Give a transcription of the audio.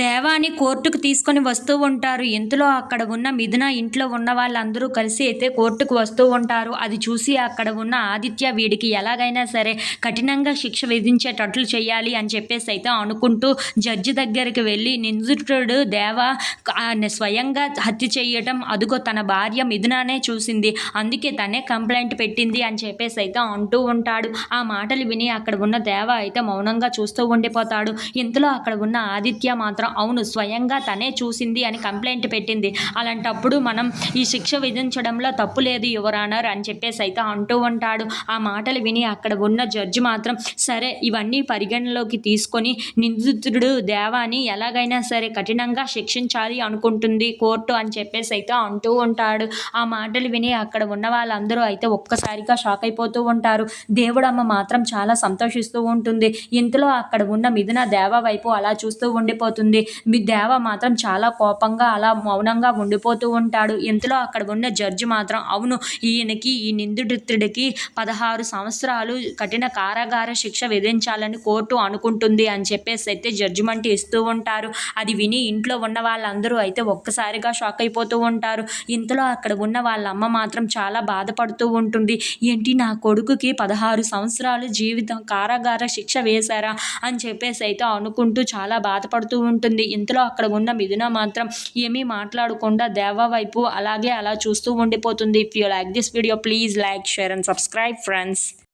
దేవాని కోర్టుకు తీసుకొని వస్తూ ఉంటారు. ఇంతలో అక్కడ ఉన్న మిథున ఇంట్లో ఉన్న వాళ్ళందరూ కలిసి అయితే కోర్టుకు వస్తూ ఉంటారు. అది చూసి అక్కడ ఉన్న ఆదిత్య వీడికి ఎలాగైనా సరే కఠినంగా శిక్ష విధించేటట్లు చేయాలి అని చెప్పేసి అయితే అనుకుంటూ జడ్జి దగ్గరికి వెళ్ళి నిందితుడు దేవ స్వయంగా హత్య చేయటం అదుగో తన భార్య మిథునానే చూసింది. అందుకే తనే కంప్లైంట్ పెట్టింది అని చెప్పేసి అయితే అంటూ ఉంటాడు. ఆ మాటలు విని అక్కడ ఉన్న దేవ అయితే మౌనంగా చూస్తూ ఉండిపోతాడు. ఇంతలో అక్కడ ఉన్న ఆదిత్య మాత్రం అవును స్వయంగా తనే చూసింది అని కంప్లైంట్ పెట్టింది. అలాంటప్పుడు మనం ఈ శిక్ష విధించడంలో తప్పు లేదు యువరానర్ అని చెప్పేసి అయితే అంటూ ఉంటాడు. ఆ మాటలు విని అక్కడ ఉన్న జడ్జి మాత్రం సరే ఇవన్నీ పరిగణలోకి తీసుకొని నిందితుడు దేవాని ఎలాగైనా సరే కఠినంగా శిక్షించాలి అనుకుంటుంది కోర్టు అని చెప్పేసి అయితే అంటూ ఉంటాడు. ఆ మాటలు విని అక్కడ ఉన్న వాళ్ళందరూ అయితే ఒక్కసారిగా షాక్ అయిపోతూ ఉంటారు. దేవుడమ్మ మాత్రం చాలా సంతోషిస్తూ ఉంటుంది. ఇంతలో అక్కడ ఉన్న మిథున దేవ వైపు అలా చూస్తూ ఉండిపోతుంది. మీ దేవ మాత్రం చాలా కోపంగా అలా మౌనంగా ఉండిపోతూ ఉంటాడు. ఇంతలో అక్కడ ఉన్న జడ్జి మాత్రం అవును ఈయనకి ఈ నిందితుడికి పదహారు సంవత్సరాలు కఠిన కారాగార శిక్ష విధించాలని కోర్టు అనుకుంటుంది అని చెప్పేసి అయితే జడ్జిమెంట్ ఇస్తూ ఉంటారు. అది విని ఇంట్లో ఉన్న వాళ్ళందరూ అయితే ఒక్కసారిగా షాక్ అయిపోతూ ఉంటారు. ఇంతలో అక్కడ ఉన్న వాళ్ళ అమ్మ మాత్రం చాలా బాధపడుతూ ఉంటుంది. ఏంటి నా కొడుకుకి పదహారు సంవత్సరాలు జీవితం కారాగార శిక్ష వేశారా? అని చెప్పేసి అయితే అనుకుంటూ చాలా బాధపడుతూ ఉంటుంది. ఇంతలో అక్కడ ఉన్న మిథున మాత్రం ఏమీ మాట్లాడకుండా దేవా వైపు అలాగే అలా చూస్తూ ఉండిపోతుంది. If you like this video please like share and subscribe friends